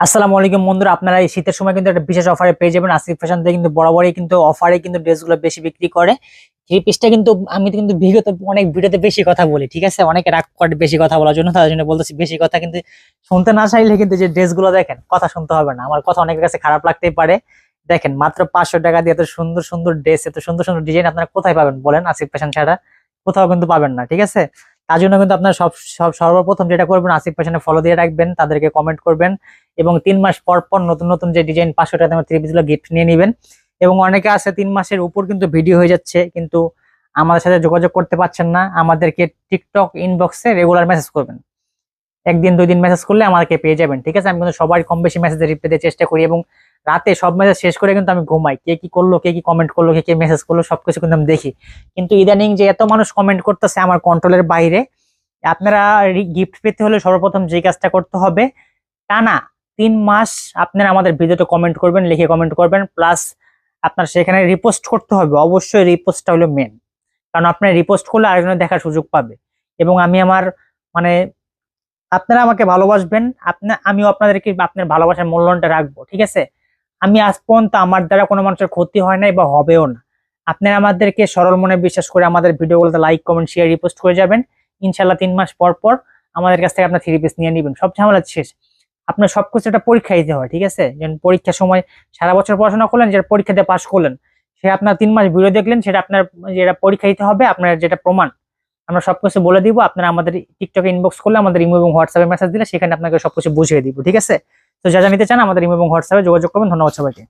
আসসালামু আলাইকুম বন্ধুরা, আপনারা এই শীতের সময় কিন্তু একটা বিশেষ অফারে পেয়ে যাবেন। আসিফ ফ্যাশন থেকে কিন্তু বরাবরই কিন্তু অফারে কিন্তু ড্রেসগুলো বেশি বিক্রি করে। এই পিসটা কিন্তু আমি কিন্তু বিগত অনেক ভিডিওতে বেশি কথা বলি, ঠিক আছে? অনেকে রাগ করে বেশি কথা বলার জন্য, তার জন্য বলতেছি বেশি কথা, কিন্তু শুনতে না চাইলে কিন্তু যে ড্রেসগুলো দেখেন, কথা শুনতে হবে না। আমার কথা অনেকের কাছে খারাপ লাগতেই পারে। দেখেন, মাত্র পাঁচশো টাকা দিয়ে এত সুন্দর সুন্দর ড্রেস এত সুন্দর সুন্দর ডিজাইন আপনারা কোথায় পাবেন বলেন? আসিফ ফ্যাশন ছাড়া কোথাও কিন্তু পাবেন না, ঠিক আছে? তার জন্য কিন্তু আপনার সব সব সর্বপ্রথম যেটা করবেন, আসিফ ফ্যাশনে ফলো দিয়ে রাখবেন, তাদেরকে কমেন্ট করবেন এবং তিন মাস পর পর নতুন নতুন যে ডিজাইন পাঁচশো টাকা থ্রি পিসগুলো গিফট নিয়ে নেবেন। এবং অনেকে আছে তিন মাসের উপর কিন্তু ভিডিও হয়ে যাচ্ছে, কিন্তু আমাদের সাথে যোগাযোগ করতে পারছেন না, আমাদেরকে টিকটক ইনবক্সে রেগুলার মেসেজ করবেন। একদিন, দুই দিন মেসেজ করলে আমাদেরকে পেয়ে যাবেন, ঠিক আছে? আমি কিন্তু সবার কম বেশি মেসেজে রিপ্লাই দেওয়ার চেষ্টা করি এবং রাতে সব মেসেজ শেষ করে কিন্তু আমি ঘুমাই। কে কি করল, কে কি কমেন্ট করল, কে কে মেসেজ করল, সবকিছু কিন্তু আমি দেখি। কিন্তু ইদানিং যে এত মানুষ কমেন্ট করতেছে আমার কন্ট্রোলের বাইরে, আপনারা গিফট পেতে হলে সর্বপ্রথম যে কাজটা করতে হবে, টানা তিন মাস আপনারা আমাদের ভিডিওতে কমেন্ট করবেন, লিখে কমেন্ট করবেন প্লাস আপনার সেখানে রিপোস্ট করতে হবে। অবশ্যই রিপোস্টটা হলো মেন কারণ আপনার রিপোস্ট করলে আরেকজনের দেখার সুযোগ পাবে। এবং আমি আমার মানে আপনারা আমাকে ভালোবাসবেন আপনার আমিও আপনাদেরকে আপনার ভালোবাসার মূল্যায়নটা রাখব, ঠিক আছে? আমি আজ পর্যন্ত আমার দ্বারা কোনো মানুষের ক্ষতি হয় নাই বা হবেও না। আপনারা আমাদেরকে সরল মনে বিশ্বাস করে আমাদের ভিডিওগুলোতে লাইক কমেন্ট শেয়ার রিপোস্ট করে যাবেন। ইনশাল্লাহ তিন মাস পর পর আমাদের কাছ থেকে আপনার থ্রি পিস নিয়ে নেবেন। সব ঝামেলা শেষ। আপনার সব কিছু একটা পরীক্ষা দিতে হয়, ঠিক আছে? যেমন পরীক্ষার সময় সারা বছর পড়াশোনা করলেন, যেটা পরীক্ষা দিয়ে পাশ করলেন সে আপনার তিন মাস ভিডিও দেখলেন, সেটা আপনার, যেটা পরীক্ষা দিতে হবে, আপনার যেটা প্রমাণ আমরা সবকিছু বলে দিব, আপনারা আমাদের টিকটকে ইনবক্স করলে আমাদের ইমো এবং হোয়াটসঅ্যাপে মেসেজ দিলে সেখানে আপনাকে সবকিছু বুঝিয়ে দিব, ঠিক আছে? তো যা যা নিতে চান আমাদের ইমো এবং হোয়াটসঅ্যাপে যোগাযোগ করবেন, ধন্যবাদ সবাইকে।